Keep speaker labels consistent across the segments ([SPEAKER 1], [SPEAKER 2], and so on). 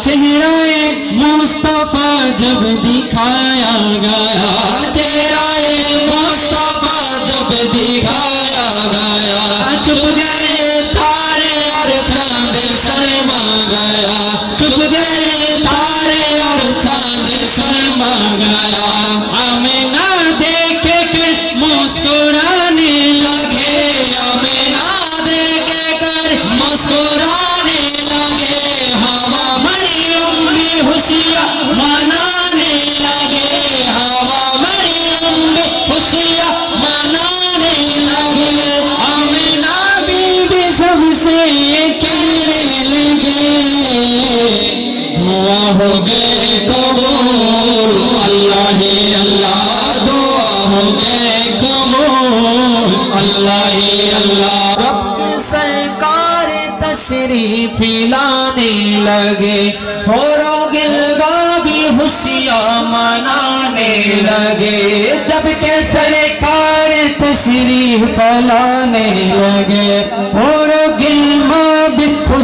[SPEAKER 1] चेहराए मुस्तफ़ा जब दिखाया गया।
[SPEAKER 2] হোগে কবর, আল্লাহ আল্লাহ দোয়া হোগে
[SPEAKER 1] কবর।
[SPEAKER 2] আল্লাহ আল্লাহ সরকার তশরীফ লানে লগে हो गिलवा भी खुशियाँ मनाने लगे जब के
[SPEAKER 1] सरकार तशरीफ लगे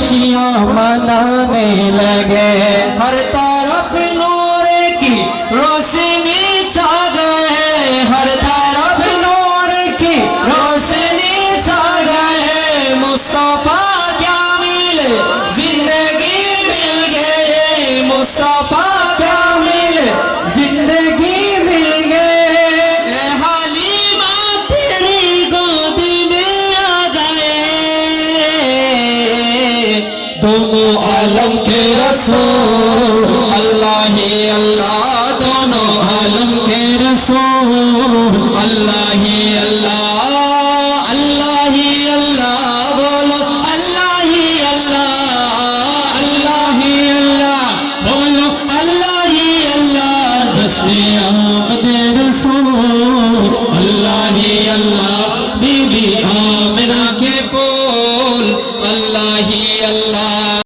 [SPEAKER 1] खुशियाँ मनाने लगे
[SPEAKER 2] हर तरफ नो دونوں عالم کے رسول اللہ ہی اللہ دونوں عالم کے
[SPEAKER 1] رسول
[SPEAKER 2] اللہ ہی اللہ اللہ ہی اللہ بولو اللہ ہی اللہ اللہ ہی
[SPEAKER 1] اللہ بولو
[SPEAKER 2] اللہ ہی اللہ دسویں اللہ ہی اللہ
[SPEAKER 1] بی بی آمنہ
[SPEAKER 2] کے پول اللہ